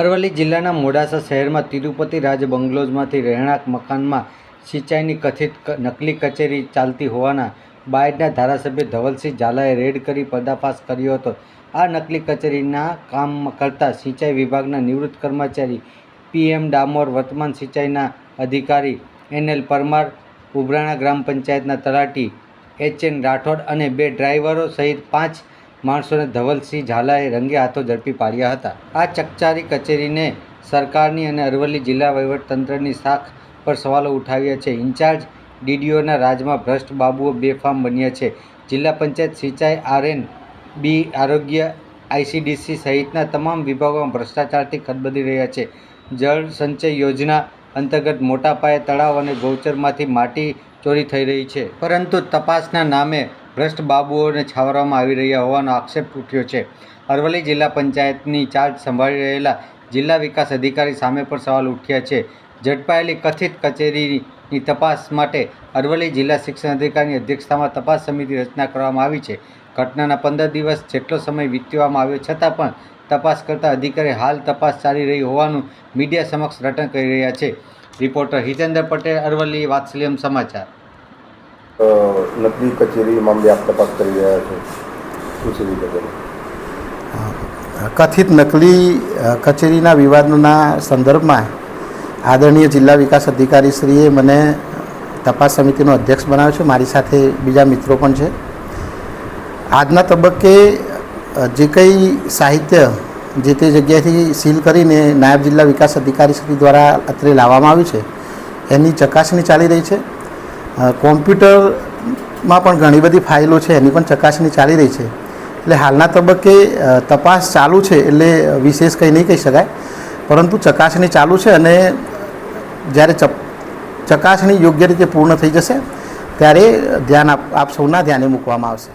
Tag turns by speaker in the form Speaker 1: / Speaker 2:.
Speaker 1: અરવલ્લી જિલ્લાના મોડાસા શહેરમાં તિરુપતિ રાજ બંગલોઝમાંથી રહેણાંક મકાનમાં સિંચાઈની કથિત નકલી કચેરી ચાલતી હોવાના બાયડના ધારાસભ્ય ધવલસિંહ ઝાલાએ રેડ કરી પર્દાફાશ કર્યો હતો. આ નકલી કચેરીના કામ કરતા સિંચાઈ વિભાગના નિવૃત્ત કર્મચારી પીએમ ડામોર વર્તમાન સિંચાઈના અધિકારી એનએલ પરમાર, ઉભરાણા ગ્રામ પંચાયતના તલાટી એચ એન રાઠોડ અને બે ડ્રાઈવરો સહિત પાંચ માણસોને ધવલસિંહ ઝાલાએ રંગે હાથો ઝડપી પાડ્યા હતા. આ ચકચારી કચેરીને સરકારની અને અરવલ્લી જિલ્લા વહીવટતંત્રની શાખ પર સવાલો ઉઠાવ્યા છે. ઇન્ચાર્જ ડીડીઓના રાજમાં ભ્રષ્ટ બાબુઓ બેફામ બન્યા છે. જિલ્લા પંચાયત સિંચાઈ, આરએન, બી, આરોગ્ય, આઈસીડીસી સહિતના તમામ વિભાગોમાં ભ્રષ્ટાચારથી ખદબદી રહ્યા છે. જળ સંચય યોજના અંતર્ગત મોટા પાયે તળાવ અને ગૌચરમાંથી માટી ચોરી થઈ રહી છે. પરંતુ તપાસના નામે ભ્રષ્ટ બાબુઓને છાવરવામાં આવી રહ્યા હોવાનો આક્ષેપ ઉઠ્યો છે. અરવલ્લી જિલ્લા પંચાયતની ચાર્જ સંભાળી રહેલા જિલ્લા વિકાસ અધિકારી સામે પણ સવાલ ઉઠ્યા છે. ઝડપાયેલી કથિત કચેરીની તપાસ માટે અરવલ્લી જિલ્લા શિક્ષણ અધિકારીની અધ્યક્ષતામાં તપાસ સમિતિ રચના કરવામાં આવી છે. ઘટનાના પંદર દિવસ જેટલો સમય વીતવામાં આવ્યો છતાં પણ તપાસ કરતા અધિકારી હાલ તપાસ ચાલી રહી હોવાનું મીડિયા સમક્ષ રટણ કરી રહ્યા છે. રિપોર્ટર હિતેન્દ્ર પટેલ, અરવલ્લી વાત્સલ્યમ સમાચાર.
Speaker 2: નકલી કચેરી મામલે આપ તપાસ કરી રહ્યા છો વિગતો?
Speaker 3: કથિત નકલી કચેરીના વિવાદના સંદર્ભમાં આદરણીય જિલ્લા વિકાસ અધિકારીશ્રીએ મને તપાસ સમિતિનો અધ્યક્ષ બનાવ્યો છે. મારી સાથે બીજા મિત્રો પણ છે. આજના તબક્કે જે કંઈ સાહિત્ય જે તે જગ્યાએથી સીલ કરીને નાયબ જિલ્લા વિકાસ અધિકારીશ્રી દ્વારા અત્રે લાવવામાં આવ્યું છે, એની ચકાસણી ચાલી રહી છે. કોમ્પ્યુટરમાં પણ ઘણી બધી ફાઇલો છે, એની પણ ચકાસણી ચાલી રહી છે. એટલે હાલના તબક્કે તપાસ ચાલુ છે એટલે વિશેષ કંઈ નહીં કહી શકાય. પરંતુ ચકાસણી ચાલુ છે અને જ્યારે ચકાસણી યોગ્ય રીતે પૂર્ણ થઈ જશે, ત્યારે ધ્યાન આપ આપ સૌના ધ્યાને મૂકવામાં આવશે.